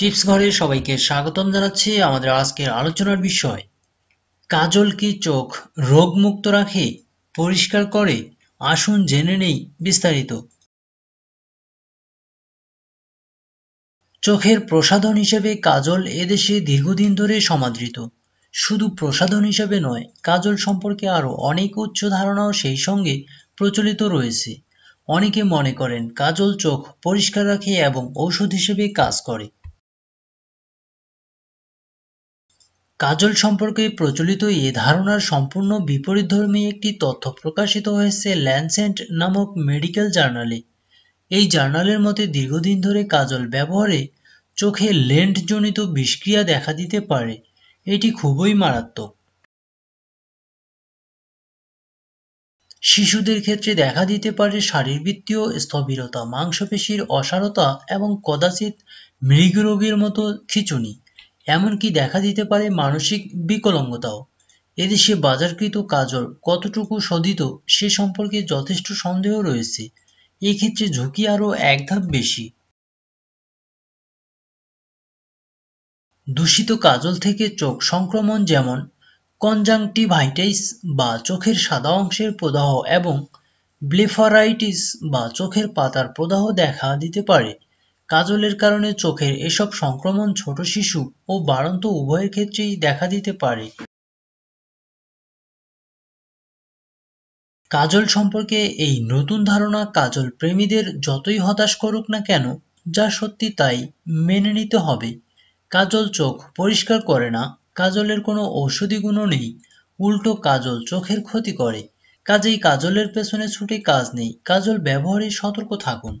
Tips ঘরে সবাইকে স্বাগতম জানাচ্ছি আমাদের আজকের আলোচনার বিষয়। কাজল কি চোখ রোগমুক্ত রাখে, পরিষ্কার করে? আসুন জেনে নেই বিস্তারিত। চোখের প্রসাধন হিসেবে কাজল এদেশে দীর্ঘদিন ধরে সমাদৃত। শুধু প্রসাধন হিসেবে নয়, কাজল সম্পর্কে আরও অনেক উচ্চ ধারণাও সেই সঙ্গে প্রচলিত রয়েছে। অনেকে মনে করেন, কাজল চোখ পরিষ্কার রাখে এবং ঔষধ হিসেবে কাজ করে। কাজল সম্পর্কে প্রচলিত এ ধারণার সম্পূর্ণ বিপরীতধর্মী একটি তথ্য প্রকাশিত হয়েছে ল্যান্সেন্ট নামক মেডিকেল জার্নালে। এই জার্নালের মতে দীর্ঘদিন ধরে কাজল ব্যবহারে চোখে লেন্টজনিত বিষক্রিয়া দেখা দিতে পারে। এটি খুবই মারাত্মক। শিশুদের ক্ষেত্রে দেখা দিতে পারে শারীরবৃত্তীয় স্থবিরতা, মাংসপেশির অসারতা এবং কদাচিৎ মৃগরোগের মতো খিঁচুনি। এমনকি দেখা দিতে পারে মানসিক বিকলঙ্গতাও। এদেশে বাজারকৃত কাজল কতটুকু শোধিত সে সম্পর্কে যথেষ্ট সন্দেহ রয়েছে। এক্ষেত্রে ঝুঁকি আরও এক ধাপ বেশি। দূষিত কাজল থেকে চোখ সংক্রমণ যেমন কনজাংটিভাইটাইস বা চোখের সাদা অংশের প্রদাহ এবং ব্লেফারাইটিস বা চোখের পাতার প্রদাহ দেখা দিতে পারে। কাজলের কারণে চোখের এসব সংক্রমণ ছোট শিশু ও বাড়ন্ত উভয়ের ক্ষেত্রেই দেখা দিতে পারে। কাজল সম্পর্কে এই নতুন ধারণা কাজল প্রেমীদের যতই হতাশ করুক না কেন, যা সত্যি তাই মেনে নিতে হবে। কাজল চোখ পরিষ্কার করে না, কাজলের কোনো ঔষধি গুণও নেই, উল্টো কাজল চোখের ক্ষতি করে। কাজেই কাজলের পেছনে ছুটে কাজ নেই, কাজল ব্যবহারে সতর্ক থাকুন।